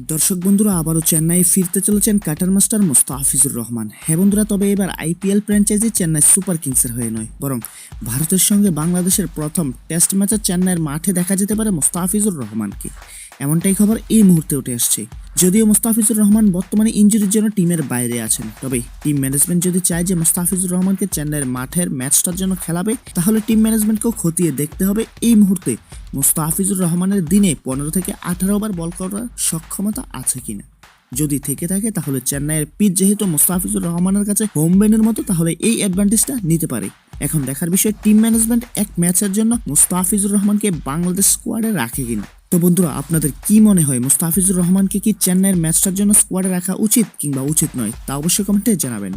দর্শক বন্ধুরা, আবারও চেন্নাই ফিরতে চলেছেন কাটার মাস্টার মোস্তাফিজুর রহমান। হ্যাঁ বন্ধুরা, তবে এবার আইপিএল ফ্র্যাঞ্চাইজি চেন্নাই সুপার কিংসের হয়ে নয়, বরং ভারতের সঙ্গে বাংলাদেশের প্রথম টেস্ট ম্যাচে চেন্নাইয়ের মাঠে দেখা যেতে পারে মোস্তাফিজুর রহমানকে। এমনটাই খবর এই মুহূর্তে উঠে আসছে। যদিও মোস্তাফিজুর রহমান বর্তমানে ইঞ্জুরির জন্য টিমের বাইরে আছেন, তবে টিম ম্যানেজমেন্ট যদি চায় যে মোস্তাফিজুর রহমানকে চেন্নাইয়ের মাঠের ম্যাচটার জন্য খেলাবে, তাহলে টিম ম্যানেজমেন্টকেও খতিয়ে দেখতে হবে। এই মুহূর্তে মোস্তাফিজুর রহমানের দিনে পনেরো থেকে আঠারো বার বল করার সক্ষমতা আছে কিনা? যদি থেকে থাকে, তাহলে চেন্নাইয়ের পিচ যেহেতু মোস্তাফিজুর রহমানের কাছে হোম ব্যান্ডের মতো, তাহলে এই অ্যাডভান্টেজটা নিতে পারে। এখন দেখার বিষয় টিম ম্যানেজমেন্ট এক ম্যাচের জন্য মুস্তাফিজুর রহমানকে বাংলাদেশ স্কোয়াডে রাখে কিনা? তো বন্ধুরা, আপনাদের কি মনে হয়, মুস্তাফিজুর রহমানকে কি চেন্নাইয়ের ম্যাচটার জন্য স্কোয়াডে রাখা উচিত কিংবা উচিত নয়? তা অবশ্যই কমেন্টে জানাবেন।